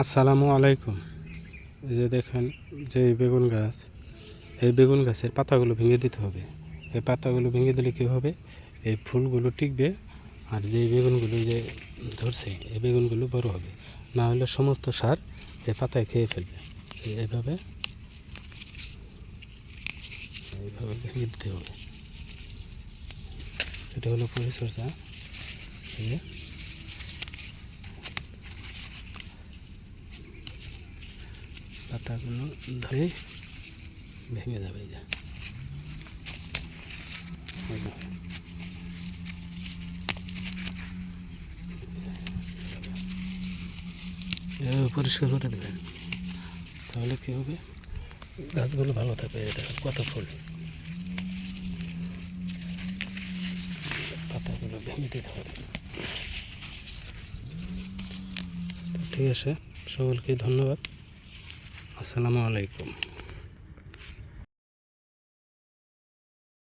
আসসালামু আলাইকুম। এই যে দেখেন যে বেগুন গাছ, এই বেগুন গাছের পাতাগুলো ভেঙে দিতে হবে। এই পাতাগুলো ভেঙে দিলে কী হবে? এই ফুলগুলো টিকবে আর যে বেগুনগুলো যে ধরছে, এই বেগুনগুলো বড় হবে। না হলে সমস্ত সার এই পাতায় খেয়ে ফেলবে। এইভাবে এইভাবে ভেঙে দিতে হবে। এটা হলো পরিচর্যা। যে পাতাগুলো ধরে ভেঙে যাবে এভাবে পরিষ্কার করে দেবেন তাহলে কী হবে? গাছগুলো ভালো থাকবে এটা কত ফুল। পাতাগুলো ভেঙে দিতে হবে। ঠিক আছে, সকলকে ধন্যবাদ। আসসালামু আলাইকুম।